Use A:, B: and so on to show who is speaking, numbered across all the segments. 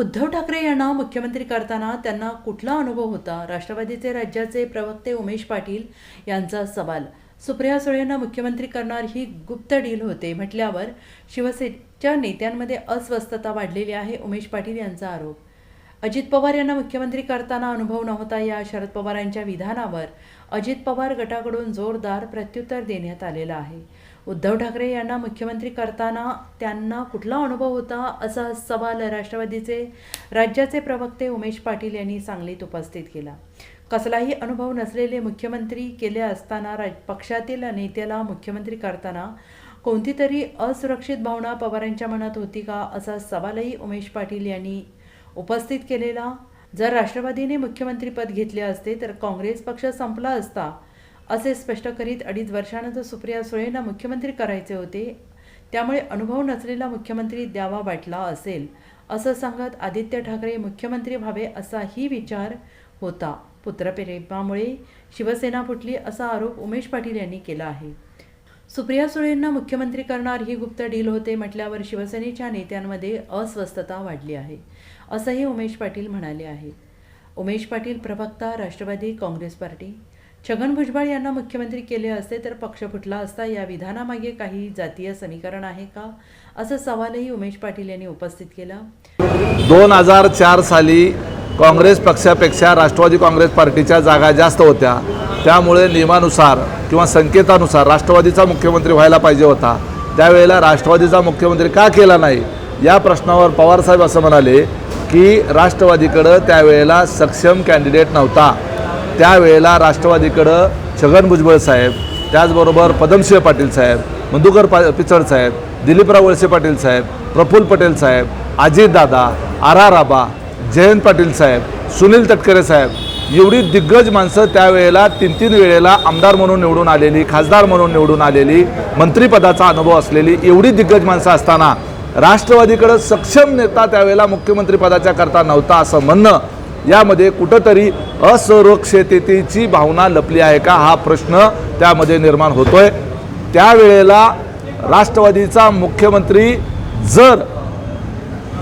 A: उद्धव ठाकरे यांना मुख्यमंत्री करताना त्यांना कुठला अनुभव होता? राष्ट्रवादीचे राज्याचे प्रवक्ते उमेश पाटील यांचा सवाल. सुप्रिया सुळेंना मुख्यमंत्री करणार ही गुप्त डील होते म्हटल्यावर शिवसेनेच्या नेत्यांमध्ये अस्वस्थता वाढलेली आहे उमेश पाटील यांचा आरोप. अजित पवार यांना मुख्यमंत्री करताना अनुभव नव्हता या शरद पवारांच्या विधानावर. अजित पवार गटाकडून जोरदार प्रत्युत्तर देण्यात आलेलं आहे. उद्धव ठाकरे यांना मुख्यमंत्री करताना त्यांना कुठला अनुभव होता असा सवाल राष्ट्रवादीचे राज्याचे प्रवक्ते उमेश पाटील यांनी सांगलीत उपस्थित केला. कसलाही अनुभव नसलेले मुख्यमंत्री केले असताना राज पक्षातील नेत्याला मुख्यमंत्री करताना कोणती तरी असुरक्षित भावना पवारांच्या मनात होती का असा सवालही उमेश पाटील यांनी उपस्थित केलेला. जर राष्ट्रवादीने मुख्यमंत्रीपद घेतले असते तर काँग्रेस पक्ष संपला असता असे स्पष्ट करीत अडीच वर्षानंतर सुप्रिया सुळेंना मुख्यमंत्री करायचे होते. त्यामुळे अनुभव नसलेला मुख्यमंत्री द्यावा वाटला असेल असं सांगत आदित्य ठाकरे मुख्यमंत्री व्हावे असाही विचार होता. पुत्रप्रेमामुळे शिवसेना फुटली असा आरोप उमेश पाटील यांनी केला आहे. सुप्रिया सुळेंना मुख्यमंत्री करणार ही गुप्त डील होते म्हटल्यावर शिवसेनेच्या नेत्यांमध्ये अस्वस्थता वाढली आहे असंही उमेश पाटील म्हणाले आहे. उमेश पाटील प्रवक्ता राष्ट्रवादी काँग्रेस पार्टी. छगन भुजबळ यांना मुख्यमंत्री केले असते तर पक्ष फुटला असता या विधानामागे काही जातीय समीकरण आहे का? असा सवालही उमेश पाटील यांनी उपस्थित केला.
B: दोन हजार चार साली काँग्रेस पक्षापेक्षा राष्ट्रवादी काँग्रेस पार्टीच्या जागा जास्त होत्या. त्यामुळे नियमानुसार किंवा संकेतानुसार राष्ट्रवादीचा मुख्यमंत्री व्हायला पाहिजे होता. त्यावेळेला राष्ट्रवादीचा मुख्यमंत्री का केला नाही? या प्रश्नावर पवारसाहेब असं म्हणाले की राष्ट्रवादीकडं त्यावेळेला सक्षम कॅन्डिडेट नव्हता. त्यावेळेला राष्ट्रवादीकडं छगन भुजबळ साहेब त्याचबरोबर पदमसिंह पाटील साहेब मधुकर पा पिचड साहेब दिलीपराव वळसे पाटील साहेब प्रफुल्ल पटेल साहेब अजितदादा आर आर आबा जयंत पाटील साहेब सुनील तटकरे साहेब एवढी दिग्गज माणसं त्यावेळेला तीन तीन वेळेला आमदार म्हणून निवडून आलेली खासदार म्हणून निवडून आलेली मंत्रिपदाचा अनुभव असलेली एवढी दिग्गज माणसं असताना राष्ट्रवादीकडं सक्षम नेता त्यावेळेला मुख्यमंत्रीपदाच्या करता नव्हता असं म्हणणं यामध्ये कुठंतरी असुरक्षिततेची भावना लपली आहे का हा प्रश्न त्यामध्ये निर्माण होतोय. त्यावेळेला राष्ट्रवादीचा मुख्यमंत्री जर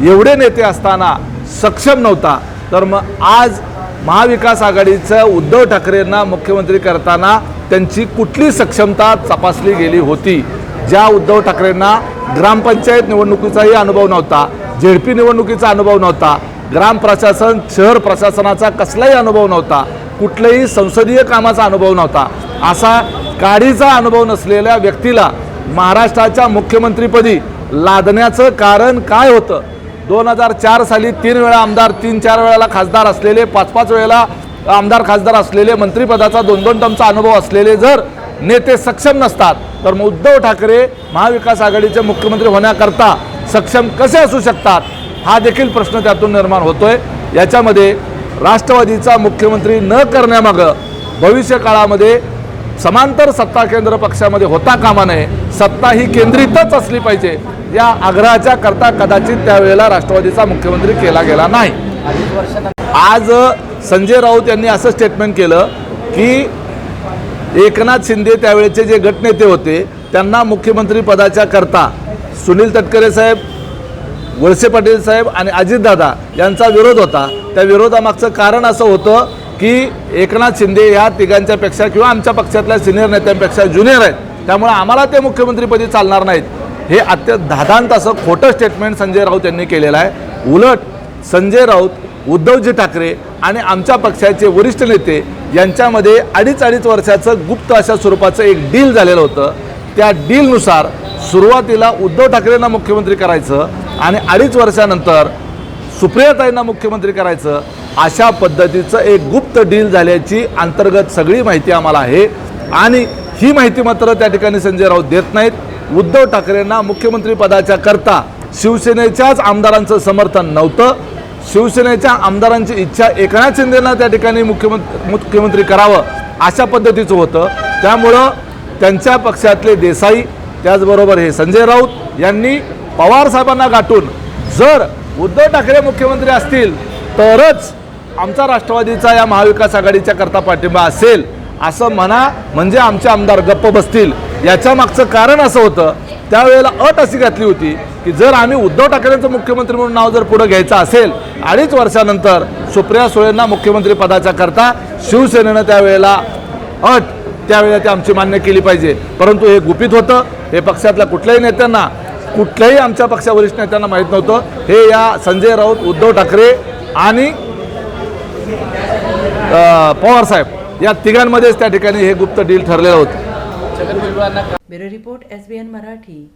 B: एवढे नेते असताना सक्षम नव्हता तर मग आज महाविकास आघाडीचं उद्धव ठाकरेंना मुख्यमंत्री करताना त्यांची कुठली सक्षमता तपासली गेली होती? ज्या उद्धव ठाकरेंना ग्रामपंचायत निवडणुकीचाही अनुभव नव्हता झेडपी निवडणुकीचा अनुभव नव्हता ग्राम प्रशासन शहर प्रशासनाचा कसलाही अनुभव नव्हता. कुठल्याही संसदीय कामाचा अनुभव नव्हता. असा काडीचा अनुभव नसलेल्या व्यक्तीला महाराष्ट्राच्या मुख्यमंत्रीपदी लादण्याचं कारण काय होतं? दोन हजार चार साली तीन वेळा आमदार तीन चार वेळेला खासदार असलेले पाच पाच वेळेला आमदार खासदार असलेले मंत्रिपदाचा दोन दोन टमचा अनुभव असलेले जर नेते सक्षम नसतात तर मग उद्धव ठाकरे महाविकास आघाडीचे मुख्यमंत्री होण्याकरता सक्षम कसे असू शकतात? हा देखील प्रश्न त्यातून निर्माण होतोय. याच्यामध्ये राष्ट्रवादीचा मुख्यमंत्री न करण्यामागं भविष्य काळामध्ये समांतर सत्ता केंद्र पक्षामध्ये होता कामा नये. सत्ता ही केंद्रितच असली पाहिजे. या आग्रहाच्या करता कदाचित त्यावेळेला राष्ट्रवादीचा मुख्यमंत्री केला गेला नाही. आज संजय राऊत यांनी असं स्टेटमेंट केलं की एकनाथ शिंदे त्यावेळेचे जे गटनेते होते त्यांना मुख्यमंत्री पदाच्या करता सुनील तटकरे साहेब वळसे पाटील साहेब आणि अजितदादा यांचा विरोध होता. त्या विरोधामागचं कारण असं होतं की एकनाथ शिंदे ह्या तिघांच्यापेक्षा किंवा आमच्या पक्षातल्या सिनियर नेत्यांपेक्षा ज्युनियर आहेत. त्यामुळे आम्हाला ते मुख्यमंत्रीपदी चालणार नाहीत. हे अत्यंत धादांत असं खोटं स्टेटमेंट संजय राऊत यांनी केलेलं आहे. उलट संजय राऊत उद्धवजी ठाकरे आणि आमच्या पक्षाचे वरिष्ठ नेते यांच्यामध्ये अडीच अडीच वर्षाचं गुप्त अशा स्वरूपाचं एक डील झालेलं होतं. त्या डीलनुसार सुरुवातीला उद्धव ठाकरेंना मुख्यमंत्री करायचं आणि अडीच वर्षानंतर सुप्रियाताईंना मुख्यमंत्री करायचं अशा पद्धतीचं एक गुप्त डील झाल्याची अंतर्गत सगळी माहिती आम्हाला आहे. आणि ही माहिती मात्र त्या ठिकाणी संजय राऊत देत नाहीत. उद्धव ठाकरेंना मुख्यमंत्री पदाच्या करता शिवसेनेच्याच आमदारांचं समर्थन नव्हतं. शिवसेनेच्या आमदारांची इच्छा एकनाथ शिंदेना त्या ठिकाणी मुख्यमंत्री मुख्यमंत्री करावं अशा पद्धतीचं होतं. त्यामुळं त्यांच्या पक्षातले देसाई त्याचबरोबर हे संजय राऊत यांनी पवार साहेबांना गाठून जर उद्धव ठाकरे मुख्यमंत्री असतील तरच आमचा राष्ट्रवादीचा या महाविकास आघाडीच्या करता पाठिंबा असेल असं म्हणा म्हणजे आमचे आमदार गप्प बसतील. याच्या मागचं कारण असं होतं त्यावेळेला अट अशी घातली होती की जर आम्ही उद्धव ठाकरेंचं मुख्यमंत्री म्हणून नाव जर पुढे घ्यायचं असेल अडीच वर्षानंतर सुप्रिया सुळेंना मुख्यमंत्री पदाच्या करता शिवसेनेनं त्यावेळेला अट त्यावेळेला ती आमची मान्य केली पाहिजे. परंतु हे गुपित होतं हे पक्षातल्या कुठल्याही नेत्यांना कुठल्याही आमच्या पक्षा वरिष्ठ नेत्यांना माहीत नव्हतं. हे या संजय राऊत उद्धव ठाकरे आणि पवारसाहेब या तिघांमध्येच त्या ठिकाणी हे गुप्त डील ठरलेलं होतं.
A: Bureau report S B N Marathi.